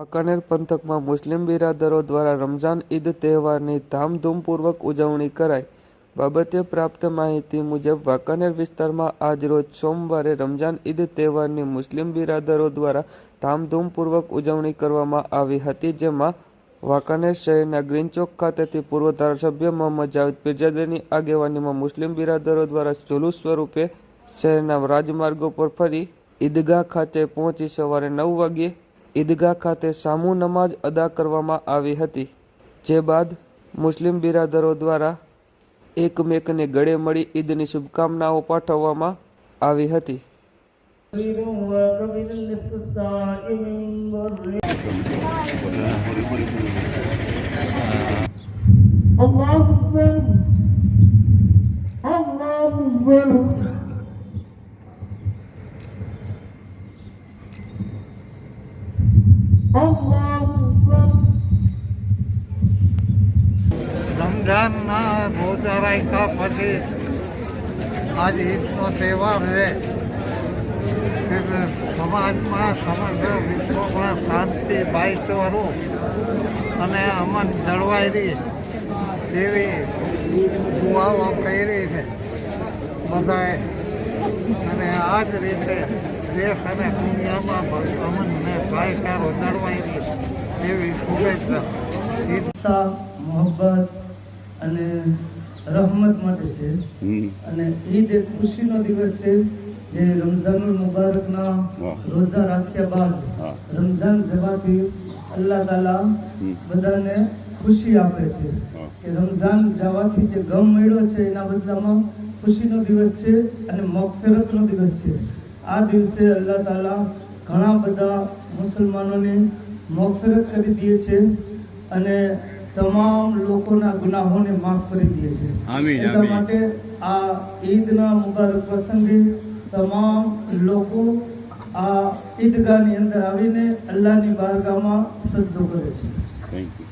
વાંકાનેર પંથકમાં મુસ્લિમ બિરાદરો દ્વારા રમઝાન, ઈદ તહેવારની ધામધૂમપૂર્વક ઉજવણી કરાઈ. બાબતે પ્રાપ્ત માહિતી મુજબ, વાંકાનેર વિસ્તારમાં આજરોજ સોમવારે રમઝાન, ઈદ તહેવારની મુસ્લિમ બિરાદરો દ્વારા ધામધૂમપૂર્વક ઉજવણી કરવામાં આવી હતી, જેમાં વાંકાનેર શહેરના ગ્રીન ચોક ખાતેથી પૂર્વ ધારાસભ્ય મોહમ્મદ જાવેદ પીરજાદાની આગેવાનીમાં મુસ્લિમ બિરાદરો દ્વારા જુલુસ સ્વરૂપે શહેરના રાજમાર્ગો પર ફરી ઈદગાહ ખાતે પહોંચી સવારે નવ વાગ્યે ઈદગાહ ખાતે સામુ નમાજ અદા કરવામાં આવી હતી, જે બાદ મુસ્લિમ બિરાદરો દ્વારા એકમેકને ગળે મળી ઈદની શુભકામનાઓ પાઠવવામાં આવી હતી. Allah રમઝાનના રોજા રાખ્યા પછી આજ ઈદનો તહેવાર છે સમાજમાં સમગ્ર વિશ્વમાં શાંતિ ભાઈચારો અને અમન જળવાઈ રહી એવી દુઆઓ કરી છે બધાએ અને આ જ રીતે દેશ અને દુનિયામાં અમન ને ભાઈચારો જળવાઈ રહી એવી શુભેચ્છા મોહબ્બત રહમત માટે છે. અને ઈદ એક ખુશીનો દિવસ છે જે રમઝાનુલ મુબારકના રોઝા રાખ્યા બાદ રમઝાન જવાથી અલ્લાહ તાલા બધાને ખુશી આપે છે કે રમઝાન જવાથી જે ગમ મળ્યો છે એના બદલામાં ખુશીનો દિવસ છે અને મગફેરતનો દિવસ છે. આ દિવસે અલ્લાહ તાલા ઘણા બધા મુસલમાનોને મગફેરત કરી દે છે અને તમામ લોકોના ગુનાહોને માફ કરી દે છે. એટલા માટે આ ઈદના મુબારક પ્રસંગે તમામ લોકો આ ઈદગાહની અંદર આવીને અલ્લાહની બારગાહમાં સજદો કરે છે. Thank you